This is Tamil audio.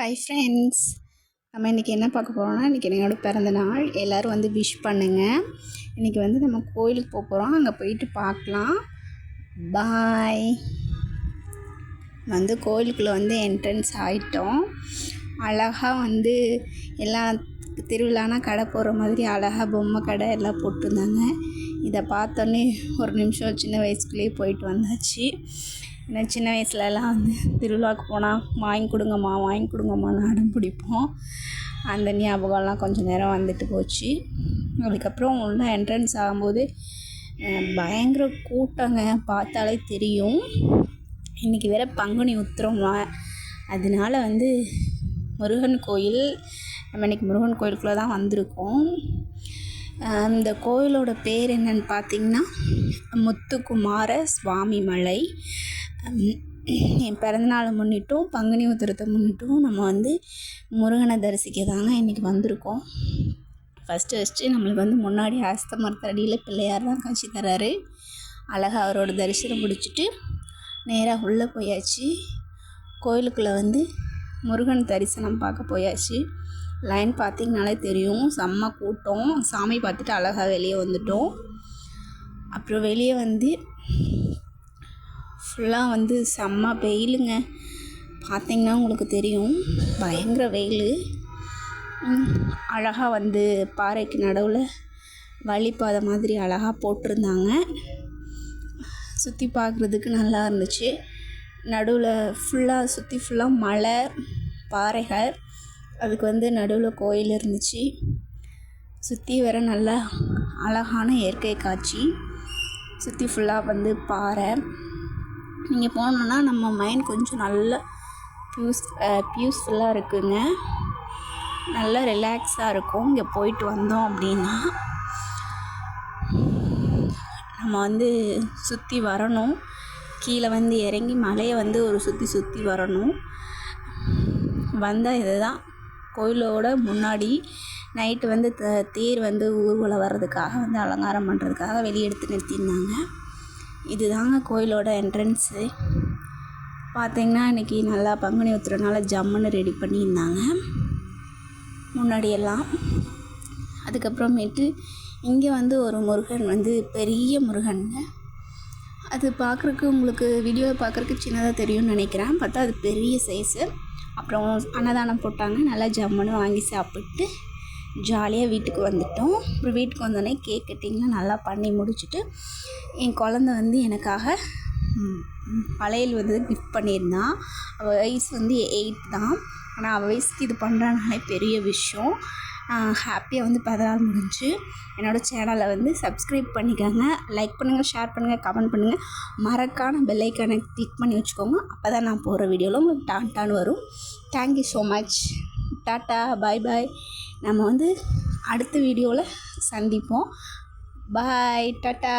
ஹாய் ஃப்ரெண்ட்ஸ் நம்ம இன்றைக்கி என்ன பார்க்க போகிறோம்னா இன்றைக்கி என்னோடய பிறந்த நாள். எல்லோரும் வந்து விஷ் பண்ணுங்கள் இன்றைக்கி வந்து நம்ம கோயிலுக்கு போக போகிறோம் அங்கே போயிட்டு பார்க்கலாம். பாய் வந்து கோயிலுக்குள்ளே வந்து என்ட்ரன்ஸ் ஆகிட்டோம் அழகாக வந்து எல்லா திருவிழானா கடை போகிற மாதிரி அழகாக பொம்மை கடை எல்லாம் போட்டிருந்தாங்க. இதை பார்த்தோன்னே ஒரு நிமிஷம் சின்ன வயசுக்குள்ளேயே போயிட்டு வந்தாச்சு. ஏன்னா சின்ன வயசுலலாம் வந்து திருவிழாவுக்கு போனால் வாங்கி கொடுங்கம்மா வாங்கி கொடுங்கம்மான்னு அடம் பிடிப்போம். அந்த ஞாபகம்லாம் கொஞ்சம் நேரம் வந்துட்டு போச்சு. அதுக்கப்புறம் உள்ளே என்ட்ரன்ஸ் ஆகும்போது பயங்கர கூட்டங்க. பார்த்தாலே தெரியும். இன்றைக்கி வேறு பங்குனி உத்திரமா அதனால வந்து முருகன் கோயில் நம்ம இன்றைக்கி முருகன் கோயிலுக்குள்ளே தான் வந்திருக்கோம். இந்த கோயிலோட பேர் என்னன்னு பார்த்திங்கன்னா முத்துக்குமார சுவாமி மலை என் பிறந்தநாளை முன்னிட்டும் பங்குனி உத்திரத்தை முன்னிட்டும் நம்ம வந்து முருகனை தரிசிக்க தாங்க இன்றைக்கி வந்திருக்கோம். ஃபஸ்ட்டு ஃபஸ்ட்டு நம்மளுக்கு வந்து முன்னாடி ஆஸ்த மரத்தடியில் பிள்ளையார் தான் காட்சி தராரு. அழகாக அவரோட தரிசனம் பிடிச்சிட்டு நேராக உள்ளே போயாச்சு. கோயிலுக்குள்ளே வந்து முருகன் தரிசனம் பார்க்க போயாச்சு. லைன் பார்த்திங்கனாலே தெரியும். செம்ம கூட்டம். சாமி பார்த்துட்டு அழகாக வெளியே வந்துட்டோம். அப்புறம் வெளியே வந்து ஃபுல்லாக வந்து செம்ம வெயிலுங்க. பார்த்திங்கன்னா உங்களுக்கு தெரியும் பயங்கர வெயில். அழகாக வந்து பாறைக்கு நடுவில் வழிப்பாதை மாதிரி அழகாக போட்டிருந்தாங்க. சுற்றி பார்க்குறதுக்கு நல்லா இருந்துச்சு. நடுவில் ஃபுல்லாக சுற்றி ஃபுல்லாக மலை பாறைகள். அதுக்கு வந்து நடுவில் கோயில் இருந்துச்சு. சுற்றி வர நல்லா அழகான இயற்கை காட்சி. சுற்றி ஃபுல்லாக வந்து பாறை. நீங்கள் போனோம்னா நம்ம மைண்ட் கொஞ்சம் நல்ல ப்யூஸ் பியூஸ்ஃபுல்லாக இருக்குங்க. நல்லா ரிலாக்ஸாக இருக்கும். இங்கே போயிட்டு வந்தோம் அப்படின்னா நம்ம வந்து சுற்றி வரணும். கீழே வந்து இறங்கி மலையை வந்து ஒரு சுற்றி சுற்றி வரணும். வந்தால் இதுதான். கோயிலோட முன்னாடி நைட்டு வந்து த தேர் வந்து ஊர்வலம் வர்றதுக்காக வந்து அலங்காரம் பண்ணுறதுக்காக வெளியே எடுத்து நிறுத்தியிருந்தாங்க. இது தாங்க கோயிலோட என்ட்ரன்ஸு பார்த்திங்கன்னா இன்றைக்கி நல்லா பங்குனி ஊற்றுறனால ஜம்முன்னு ரெடி பண்ணியிருந்தாங்க. முன்னாடியெல்லாம். அதுக்கப்புறமேட்டு இங்கே வந்து ஒரு முருகன் வந்து பெரிய முருகனுங்க. அது பார்க்குறக்கு உங்களுக்கு வீடியோ பார்க்குறக்கு சின்னதாக தெரியும்னு நினைக்கிறேன். பார்த்தா அது பெரிய சைஸு அப்புறம் அன்னதானம் போட்டாங்க. நல்லா ஜம்முன்னு வாங்கி சாப்பிட்டு ஜாலியாக வீட்டுக்கு வந்துவிட்டோம் அப்புறம் வீட்டுக்கு வந்தோடனே கேக் கட்டிங்லாம் நல்லா பண்ணி முடிச்சுட்டு என் குழந்த வந்து எனக்காக வளையல் வந்து கிஃப்ட் பண்ணியிருந்தான் அவள் வயசு வந்து எயிட் தான். ஆனால் அவள் வயசுக்கு இது பண்ணுறனாலே பெரிய விஷயம். ஹாப்பியாக வந்து பிறந்தநாள் முடிஞ்சு என்னோடய சேனலை வந்து சப்ஸ்கிரைப் பண்ணிக்கோங்க. லைக் பண்ணுங்கள் ஷேர் பண்ணுங்கள் கமெண்ட் பண்ணுங்கள் மறக்கான பெல்லைக்கானை கிளிக் பண்ணி வச்சுக்கோங்க. அப்போ தான் நான் போகிற வீடியோவில் உங்களுக்கு டான் டான் வரும். Thank you so much tata bye bye நம்ம வந்து அடுத்த வீடியோவில் சந்திப்போம். Bye tata.